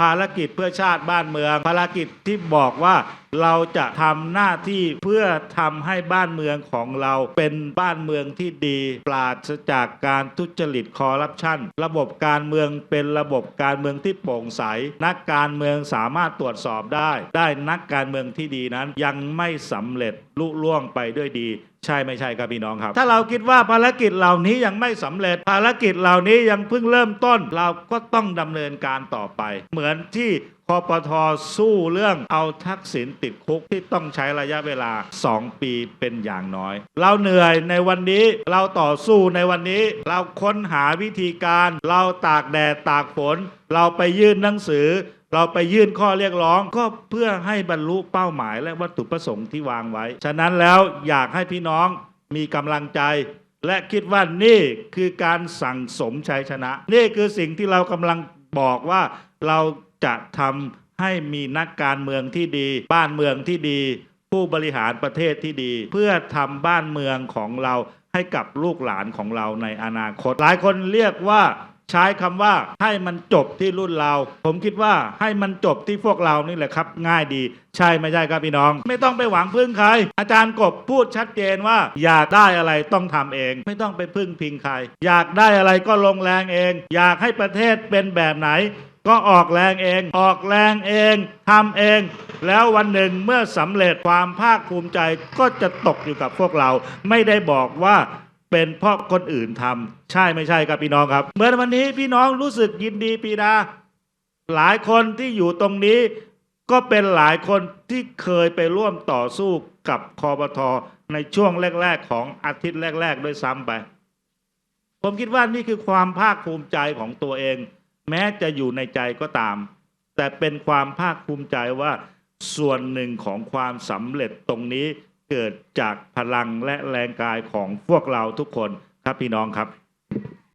ภารกิจเพื่อชาติบ้านเมือง ภารกิจที่บอกว่า เราจะทำหน้าที่เพื่อทำให้บ้านเมืองของเราเป็นบ้านเมืองที่ดี ปราศจากการทุจริตคอร์รัปชันระบบการเมืองเป็นระบบการเมืองที่โปร่งใส นักการเมืองสามารถตรวจสอบได้ ได้นักการเมืองที่ดีนั้นยังไม่สำเร็จลุล่วงไปด้วยดีใช่ไม่ใช่ครับพี่น้องครับ ถ้าเราคิดว่าภารกิจเหล่านี้ยังไม่สำเร็จ ภารกิจเหล่านี้ยังเพิ่งเริ่มต้น เราก็ต้องดำเนินการต่อไป เหมือนที่ คอปทสู้เรื่องเอาทักษิณติดคุกที่ต้องใช้ระยะเวลา 2 ปีเป็นอย่างน้อย เราเหนื่อยในวันนี้เราต่อสู้ในวันนี้ เราค้นหาวิธีการ เราตากแดดตากฝน เราไปยื่นหนังสือ เราไปยื่นข้อเรียกร้อง ก็เพื่อให้บรรลุเป้าหมายและวัตถุประสงค์ที่วางไว้ ฉะนั้นแล้วอยากให้พี่น้องมีกำลังใจและคิดว่านี่คือการสั่งสมชัยชนะ นี่คือสิ่งที่เรากำลังบอกว่าเรา จะทำให้มีนักการเมืองที่ดี บ้านเมืองที่ดี ผู้บริหารประเทศที่ดี เพื่อทำบ้านเมืองของเราให้กับลูกหลานของเราในอนาคต หลายคนเรียกว่าใช้คำว่าให้มันจบที่รุ่นเรา ผมคิดว่าให้มันจบที่พวกเรานี่แหละครับ ง่ายดี ใช่ไม่ใช่ครับพี่น้อง ไม่ต้องไปหวังพึ่งใคร อาจารย์กบพูดชัดเจนว่า อยากได้อะไรต้องทำเอง ไม่ต้องไปพึ่งพิงใคร อยากได้อะไรก็ลงแรงเอง อยากให้ประเทศเป็นแบบไหน ก็ออกแรงเอง ออกแรงเองทำเอง แล้ววันหนึ่งเมื่อสำเร็จความภาคภูมิใจก็จะตกอยู่กับพวกเรา ไม่ได้บอกว่าเป็นเพราะคนอื่นทำใช่ไม่ใช่ครับพี่น้องครับ เมื่อวันนี้พี่น้องรู้สึกยินดีปีดา หลายคนที่อยู่ตรงนี้ ก็เป็นหลายคนที่เคยไปร่วมต่อสู้กับคอปทในช่วงแรก ๆ ของอาทิตย์แรก ๆ ด้วยซ้ำไป ผมคิดว่านี่คือความภาคภูมิใจของตัวเอง แม้จะอยู่ในใจก็ตาม แต่เป็นความภาคภูมิใจว่าส่วนหนึ่งของความสำเร็จตรงนี้เกิดจากพลังและแรงกายของพวกเราทุกคนครับพี่น้องครับ